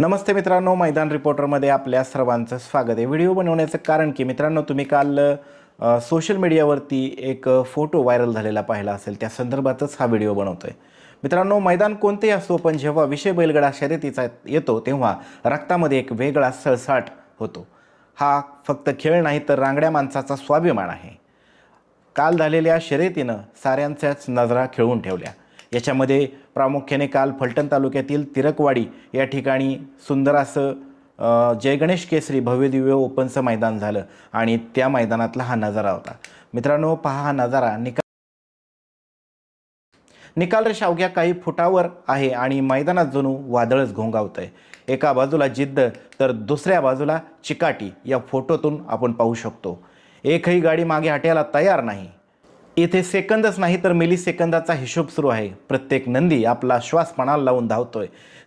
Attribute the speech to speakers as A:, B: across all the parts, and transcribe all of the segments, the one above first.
A: नमस्ते मित्रांनो मैदान रिपोर्टरमध्ये आपल्या सर्वांचं स्वागत आहे. व्हिडिओ बनवण्याचं कारण की मित्रांनो तुम्ही काल सोशल मीडियावरती एक फोटो व्हायरल झालेला पाहिला असेल. त्या संदर्भातच हा व्हिडिओ बनवतो आहे मित्रांनो मैदान कोणतेही असो पण जेव्हा विषय बैलगडा शर्यतीचा येतो तेव्हा रक्तामध्ये एक वेगळा सळसाट होतो. हा फक्त खेळ नाही तर रांगड्या माणसाचा स्वाभिमान आहे. काल झालेल्या शर्यतीनं साऱ्यांच्याच नजरा खेळवून ठेवल्या. याच्यामध्ये प्रामुख्याने काल फलटण तालुक्यातील तिरकवाडी या ठिकाणी सुंदर असं जयगणेश केसरी भव्यदिव्य ओपनचं मैदान झालं आणि त्या मैदानातला हा नजारा होता. मित्रांनो पहा हा नजारा. निकाल निकाल रेष अवघ्या काही फुटावर आहे आणि मैदानात जणू वादळच घोंगावत आहे एका बाजूला जिद्द तर दुसऱ्या बाजूला चिकाटी या फोटोतून आपण पाहू शकतो. एकही गाडी मागे हटायला तयार नाही. इथे सेकंदच नाही तर मिली सेकंदाचा हिशोब सुरू आहे. प्रत्येक नंदी आपला श्वास पणाला लावून धावतोय.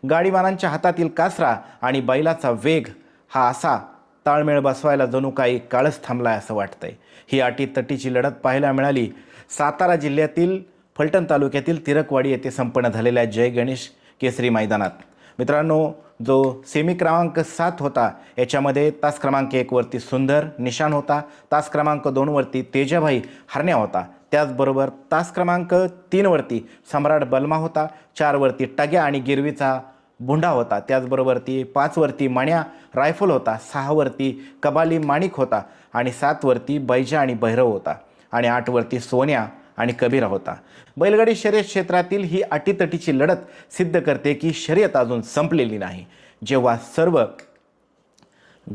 A: गाडीवानांच्या हातातील कासरा आणि बैलाचा वेग हा असा ताळमेळ बसवायला जणू काही काळच थांबलाय असं वाटतंय. ही अटीतटीची लढत पाहायला मिळाली. सातारा जिल्ह्यातील फलटण तालुक्यातील तिरकवाडी येथे संपन्न झालेल्या जय गणेश केसरी मैदानात. मित्रांनो जो सेमी क्रमांक सात होता याच्यामध्ये तास क्रमांक एकवरती सुंदर निशान होता. तास क्रमांक दोनवरती तेजाभाई हरण्या होता. त्याचबरोबर तास क्रमांक तीनवरती सम्राट बलमा होता चारवरती टग्या आणि गिरवीचा बुंडा होता त्याचबरोबर ती पाचवरती मण्या रायफल होता सहावरती कबाली माणिक होता आणि सातवरती बैजा आणि भैरव होता आणि आठवरती सोन्या आणि कबीरा होता. बैलगाडी शर्यत क्षेत्रातील ही अटीतटीची लढत सिद्ध करते की शर्यत अजून संपलेली नाही. जेव्हा सर्व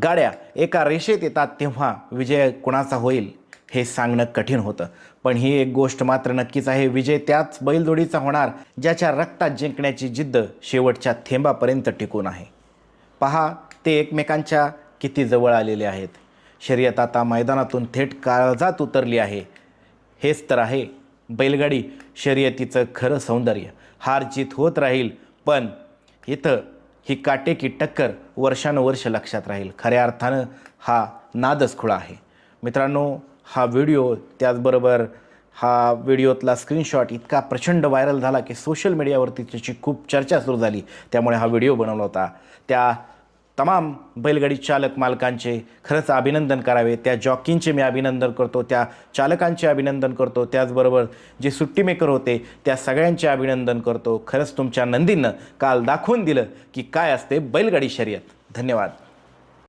A: गाड्या एका रेषेत येतात तेव्हा विजय कुणाचा होईल? हे सांगणं कठीण होतं. पण ही एक गोष्ट मात्र नक्कीच आहे. विजय त्याच बैलजोडीचा होणार ज्याच्या रक्तात जिंकण्याची जिद्द शेवटच्या थेंबापर्यंत टिकून आहे. पहा ते एकमेकांच्या किती जवळ आलेले आहेत. शर्यत आता मैदानातून थेट काळजात उतरली आहे. हेच तर आहे. बैलगाडी शर्यतीचं खरं सौंदर्य. हार जीत होत राहील पण इथं ही काटेकी टक्कर वर्षानुवर्ष लक्षात राहील. खऱ्या अर्थानं हा नादच खुळा आहे. मित्रांनो हा व्हिडिओ त्याचबरोबर हा व्हिडिओतला स्क्रीनशॉट इतका प्रचंड व्हायरल झाला की सोशल मीडियावरती त्याची खूप चर्चा सुरू झाली. त्यामुळे हा व्हिडिओ बनवला होता. त्या तमाम बैलगाडी चालक मालकांचे खरंच अभिनंदन करावे. त्या जॉकींचे मी अभिनंदन करतो त्या चालकांचे अभिनंदन करतो. त्याचबरोबर जे सुट्टी मेकर होते त्या सगळ्यांचे अभिनंदन करतो. खरंच तुमच्या नंदीनं काल दाखवून दिलं की काय असते बैलगाडी शर्यत. धन्यवाद.